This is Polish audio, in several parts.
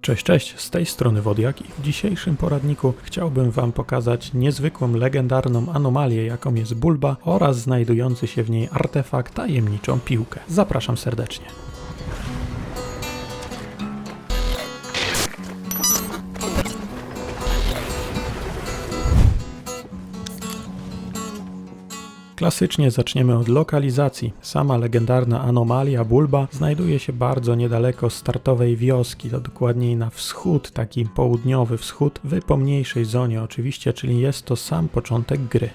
Cześć, cześć, z tej strony Wodiak i w dzisiejszym poradniku chciałbym Wam pokazać niezwykłą, legendarną anomalię, jaką jest Bulba oraz znajdujący się w niej artefakt tajemniczą piłkę. Zapraszam serdecznie. Klasycznie zaczniemy od lokalizacji. Sama legendarna anomalia Bulba znajduje się bardzo niedaleko startowej wioski, to dokładniej na wschód, taki południowy wschód, w pomniejszej zonie oczywiście, czyli jest to sam początek gry.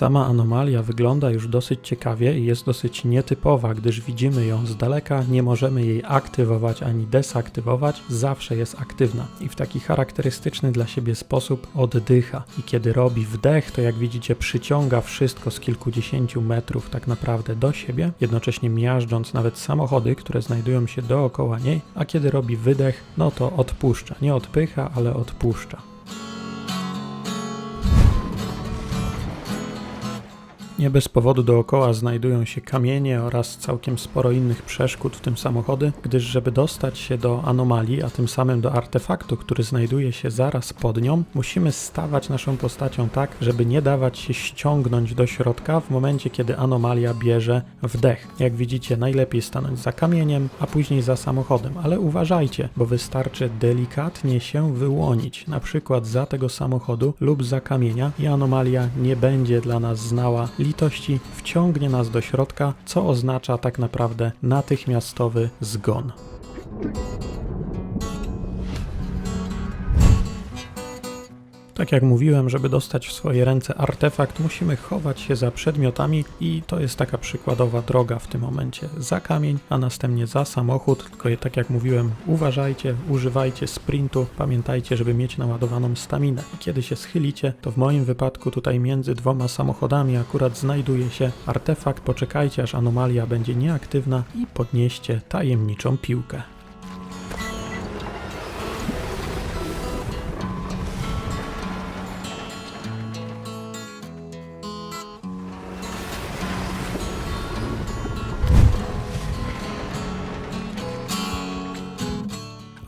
Sama anomalia wygląda już dosyć ciekawie i jest dosyć nietypowa, gdyż widzimy ją z daleka, nie możemy jej aktywować ani desaktywować, zawsze jest aktywna i w taki charakterystyczny dla siebie sposób oddycha. I kiedy robi wdech, to jak widzicie przyciąga wszystko z kilkudziesięciu metrów tak naprawdę do siebie, jednocześnie miażdżąc nawet samochody, które znajdują się dookoła niej, a kiedy robi wydech, no to odpuszcza. Nie odpycha, ale odpuszcza. Nie bez powodu dookoła znajdują się kamienie oraz całkiem sporo innych przeszkód, w tym samochody, gdyż żeby dostać się do anomalii, a tym samym do artefaktu, który znajduje się zaraz pod nią, musimy stawać naszą postacią tak, żeby nie dawać się ściągnąć do środka w momencie, kiedy anomalia bierze wdech. Jak widzicie, najlepiej stanąć za kamieniem, a później za samochodem, ale uważajcie, bo wystarczy delikatnie się wyłonić, na przykład za tego samochodu lub za kamienia i anomalia nie będzie dla nas znała litości wciągnie nas do środka, co oznacza tak naprawdę natychmiastowy zgon. Tak jak mówiłem, żeby dostać w swoje ręce artefakt, musimy chować się za przedmiotami i to jest taka przykładowa droga w tym momencie. Za kamień, a następnie za samochód, tylko tak jak mówiłem, uważajcie, używajcie sprintu, pamiętajcie, żeby mieć naładowaną staminę. I kiedy się schylicie, to w moim wypadku tutaj między dwoma samochodami akurat znajduje się artefakt, poczekajcie aż anomalia będzie nieaktywna i podnieście tajemniczą piłkę.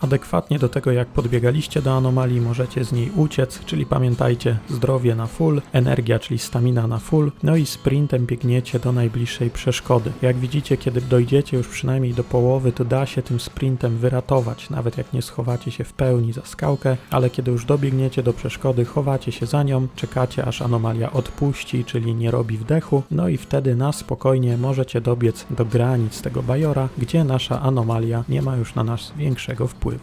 Adekwatnie do tego, jak podbiegaliście do anomalii, możecie z niej uciec, czyli pamiętajcie, zdrowie na full, energia, czyli stamina na full, no i sprintem biegniecie do najbliższej przeszkody. Jak widzicie, kiedy dojdziecie już przynajmniej do połowy, to da się tym sprintem wyratować, nawet jak nie schowacie się w pełni za skałkę, ale kiedy już dobiegniecie do przeszkody, chowacie się za nią, czekacie aż anomalia odpuści, czyli nie robi wdechu, no i wtedy na spokojnie możecie dobiec do granic tego bajora, gdzie nasza anomalia nie ma już na nas większego wpływu.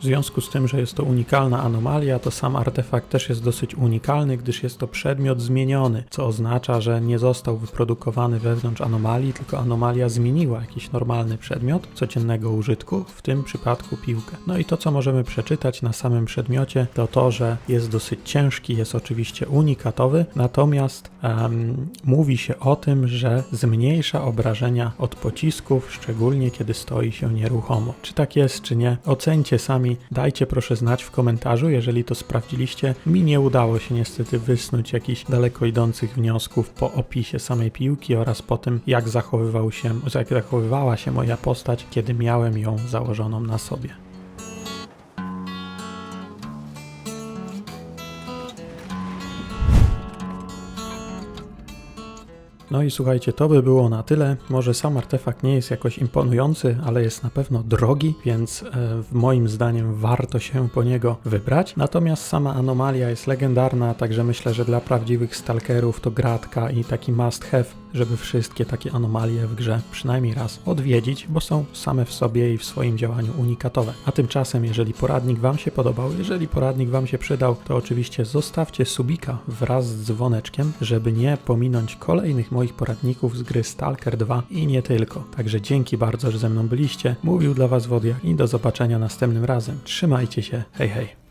W związku z tym, że jest to unikalna anomalia, to sam artefakt też jest dosyć unikalny, gdyż jest to przedmiot zmieniony, co oznacza, że nie został wyprodukowany wewnątrz anomalii, tylko anomalia zmieniła jakiś normalny przedmiot codziennego użytku, w tym przypadku piłkę. No i to, co możemy przeczytać na samym przedmiocie, to to, że jest dosyć ciężki, jest oczywiście unikatowy, natomiast um, mówi się o tym, że zmniejsza obrażenia od pocisków, szczególnie kiedy stoi się nieruchomo. Czy tak jest, czy nie? Ocencie sami dajcie proszę znać w komentarzu, jeżeli to sprawdziliście. Mi nie udało się niestety wysnuć jakichś daleko idących wniosków po opisie samej piłki oraz po tym, jak zachowywał się, jak zachowywała się moja postać, kiedy miałem ją założoną na sobie. No i słuchajcie, to by było na tyle. Może sam artefakt nie jest jakoś imponujący, ale jest na pewno drogi, więc e, moim zdaniem warto się po niego wybrać. Natomiast sama anomalia jest legendarna, także myślę, że dla prawdziwych stalkerów to gratka i taki must have, żeby wszystkie takie anomalie w grze przynajmniej raz odwiedzić, bo są same w sobie i w swoim działaniu unikatowe. A tymczasem, jeżeli poradnik Wam się podobał, jeżeli poradnik Wam się przydał, to oczywiście zostawcie subika wraz z dzwoneczkiem, żeby nie pominąć kolejnych moich poradników z gry Stalker 2 i nie tylko. Także dzięki bardzo, że ze mną byliście. Mówił dla Was Wodia i do zobaczenia następnym razem. Trzymajcie się, hej hej.